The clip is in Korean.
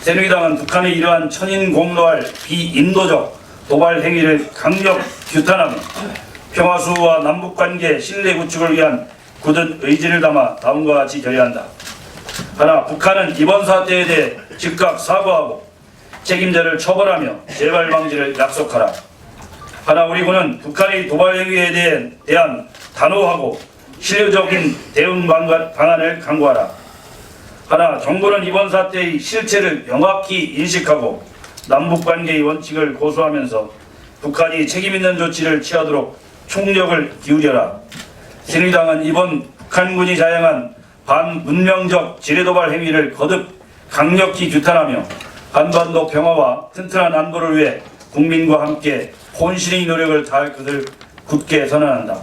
새누리당은 북한의 이러한 천인 공노할 비인도적 도발 행위를 강력 규탄하며 평화수호와 남북 관계 신뢰 구축을 위한 굳은 의지를 담아 다음과 같이 결의한다. 하나, 북한은 이번 사태에 대해 즉각 사과하고 책임자를 처벌하며 재발 방지를 약속하라. 하나, 우리 군은 북한의 도발 행위에 대한 단호하고 실효적인 대응 방안- 방안을 강구하라. 하나, 정부는 이번 사태의 실체를 명확히 인식하고 남북관계의 원칙을 고수하면서 북한이 책임있는 조치를 취하도록 총력을 기울여라. 새누리당은 이번 북한군이 자행한 반문명적 지뢰도발 행위를 거듭 강력히 규탄하며 한반도 평화와 튼튼한 안보를 위해 국민과 함께 혼신의 노력을 다할 것을 굳게 선언한다.